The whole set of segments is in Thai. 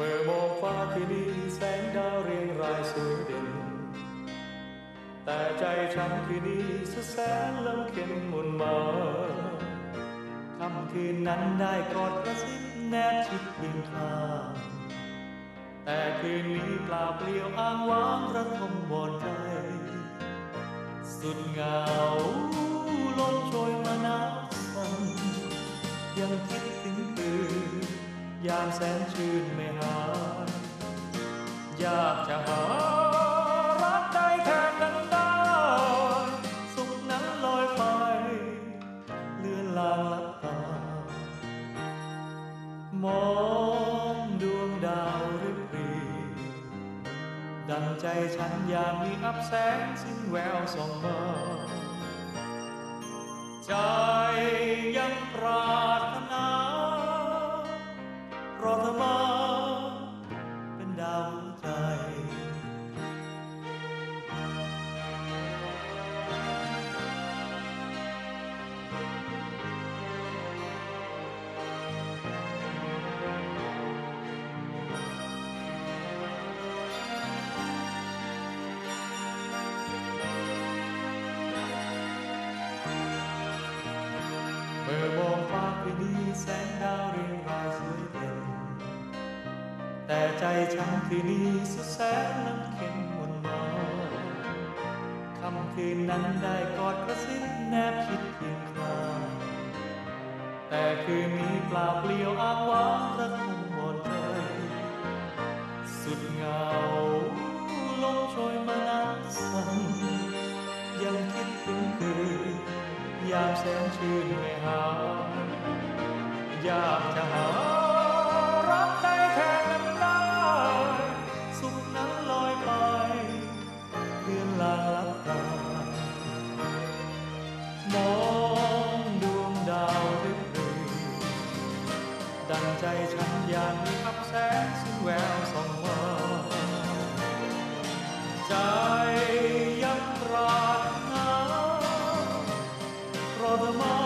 เมื่อมองฟ้าที่นี้แสงดาวเรียงรายสวยเด่น แต่ใจฉันที่นี้สุดแสนลำเค็นหมุนมาคำคืนนั้นได้กอดกระซิบแนบชิดเพียงข้างแต่คืนนี้เปล่าเปลี่ยวอ้างว้างระทมวอนใจ สุดเหงาลมโชยมานาสั่นยังคิด ยามแสนชื่นไม่หายอยากจะหารักได้แค่นั้นได้ สุขนั้นลอยไป เลือนลางลับตามองดวงดาวริบรีดังใจฉันอยากมีอับแสงสิ้นแววส่องมาใจยังปรา รถนารอเธอมาเป็นดาวหัวใจเใจฉันคืนนี้สุดแสนน้ำเข็มมนมาคำคืนนั้นได้กอดกระซิบแนบคิดเพียงคราแต่คืนนี้เปล่าเปลี่ยวอ้างว้างระทมวอนใจสุดเหงาลมโชยมานาสั่นยังคิดถึงคืนยามแสนชื่นไม่หาอยากจะหาารอ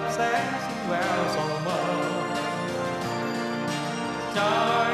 ากมีอับแ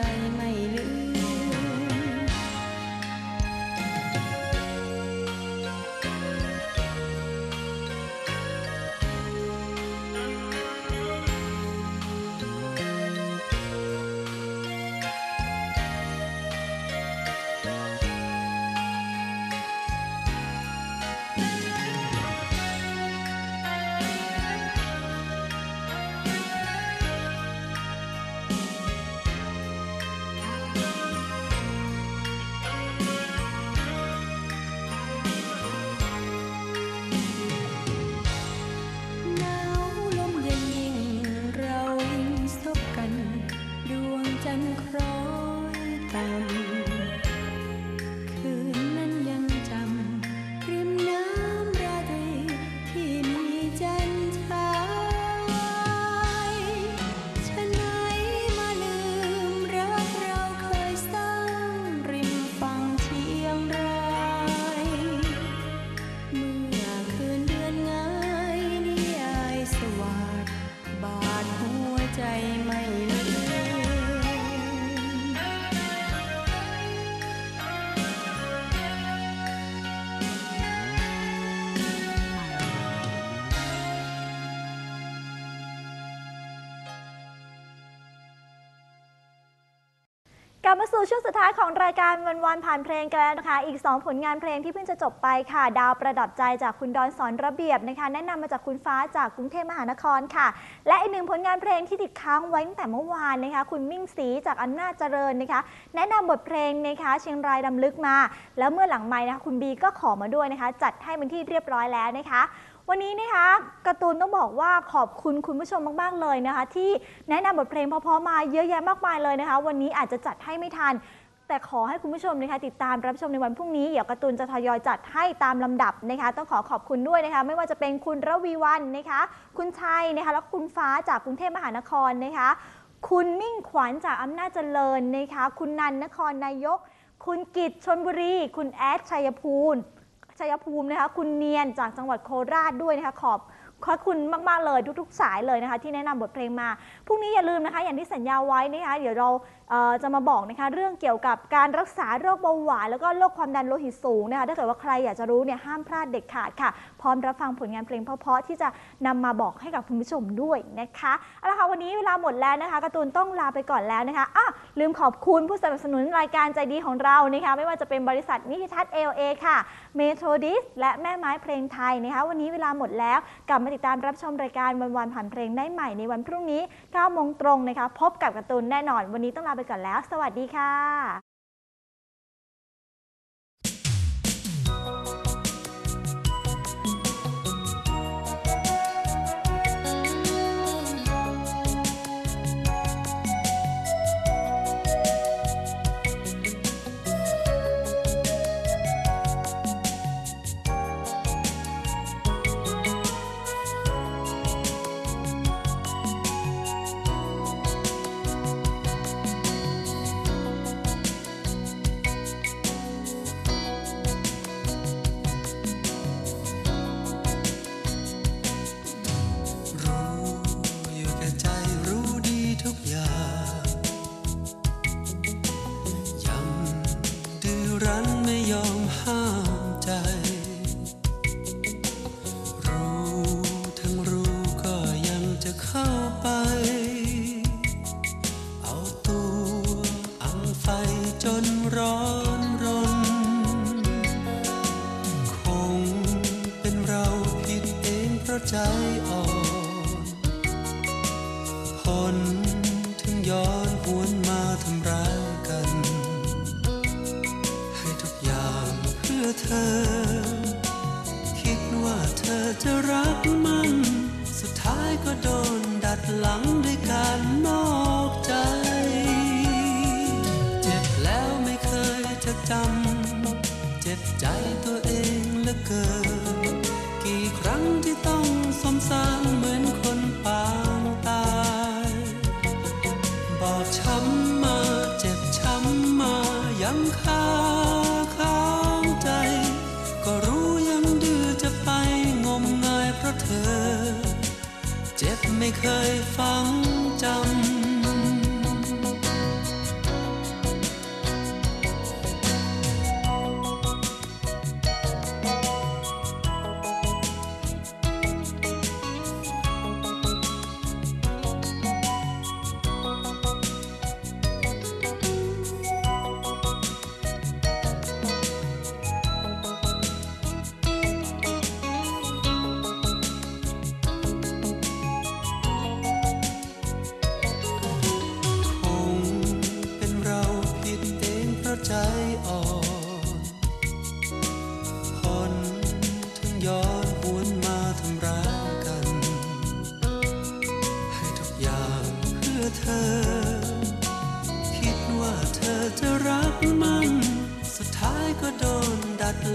trying สู่ช่วงสุดท้ายของรายการวันวันผ่านเพลงกันแล้วนะคะ อีก 2 ผลงานเพลงที่เพิ่งจะจบไปค่ะ ดาวประดับใจจากคุณดอนสอนระเบียบนะคะ แนะนำมาจากคุณฟ้าจากกรุงเทพมหานครค่ะ และอีกหนึ่งผลงานเพลงที่ติดค้างไว้ตั้งแต่เมื่อวานนะคะ คุณมิ่งศรีจากอำนาจเจริญนะคะ แนะนำบทเพลงนะคะเชียงรายดำลึกมา แล้วเมื่อหลังไม้นะคะคุณบีก็ขอมาด้วยนะคะ จัดให้เป็นที่เรียบร้อยแล้วนะคะ วันนี้นะคะการ์ตูนต้องบอกว่าขอบคุณคุณผู้ชมมาก ๆ เลยนะคะ ที่แนะนำบทเพลงเพราะๆมาเยอะแยะมากมายเลยนะคะ วันนี้อาจจะจัดให้ไม่ทัน แต่ขอให้คุณผู้ชมนะคะติดตามรับชมในวันพรุ่งนี้เดี๋ยวการ์ตูนจะทยอยจัดให้ตามลำดับนะคะ ต้องขอขอบคุณด้วยนะคะ ไม่ว่าจะเป็นคุณระวีวันนะคะ คุณชัยนะคะแล้วก็คุณฟ้าจากกรุงเทพมหานครนะคะ คุณมิ่งขวัญจากอำนาจเจริญนะคะ คุณนันนครนายก คุณกิตชนบุรี คุณแอดชัยภูมิ ชัยภูมินะคะ คุณเนียนจากจังหวัดโคราชด้วยนะคะขอบ ขอบคุณมากๆเลยทุกๆ สายเลยนะคะ ที่แนะนำบทเพลงมาพรุ่งนี้อย่าลืมนะคะ อย่างที่สัญญาไว้นะคะเดี๋ยวเราเจะมาบอกนะคะเรื่องเกี่ยวกับการรักษาโรคเบาหวานแล้วก็โรคความดันโลหิตสูงนะคะถ้าเกิดว่าใครอยากจะรู้เนี่ยห้ามพลาดเด็ดขาดค่ะ พร้อมรับฟังผลงานเพลงเพราะๆที่จะนำมาบอกให้กับคุณผู้ชมด้วยนะคะเอาละค่ะวันนี้เวลาหมดแล้วนะคะการ์ตูนต้องลาไปก่อนแล้วนะคะอะลืมขอบคุณผู้สนับสนุนรายการใจดีของเรานะคะไม่ว่าจะเป็นบริษัทนิติทัศน์ LA ค่ะเมโทรดิสและแม่ไม้เพลงไทยนะคะวันนี้เวลาหมดแล้วกลับมาติดตามรับชมรายการวันวันผ่านเพลงได้ใหม่ในวันพรุ่งนี้9โมงตรงนะคะ พบกับการ์ตูนแน่นอน วันนี้ต้องลาไปก่อนแล้ว สวัสดีค่ะ รั้นไม่ยอมห้ามใจ รู้ทั้งรู้ก็ยังจะเข้าไป เอาตัวอังไฟจนร้อนรน คงเป็นเราผิดเองเพราะใจอ่อนผลถึงยอน เธอ คิดว่าเธอจะรักมัน สุดท้ายก็โดนดัดหลังด้วยการนอกใจ เจ็บแล้วไม่เคยจะจำ เจ็บใจตัวเองเหลือเกิน กี่ครั้งที่ต้องสมสาร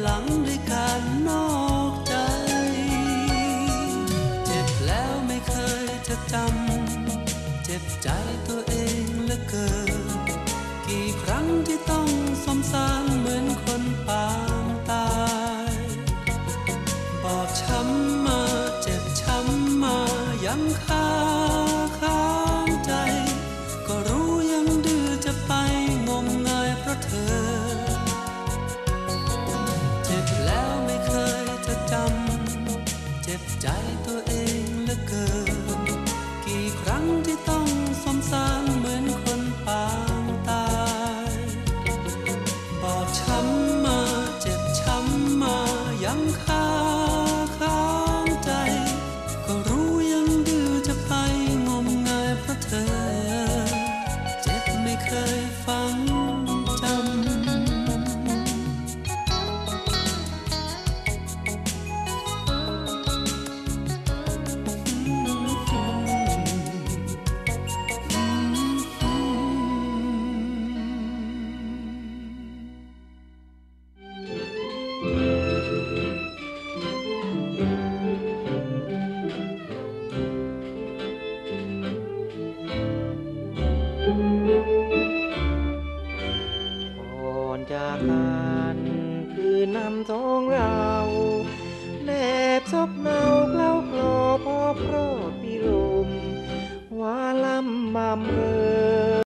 หลังด้วยการนอกใจ เจ็บแล้วไม่เคยจะจำ เจ็บใจตัวเองเหลือเกิน กี่ครั้งที่ต้องสมสารเหมือนคนปางตายบอบช้ำมาเจ็บช้ำมายังคาำ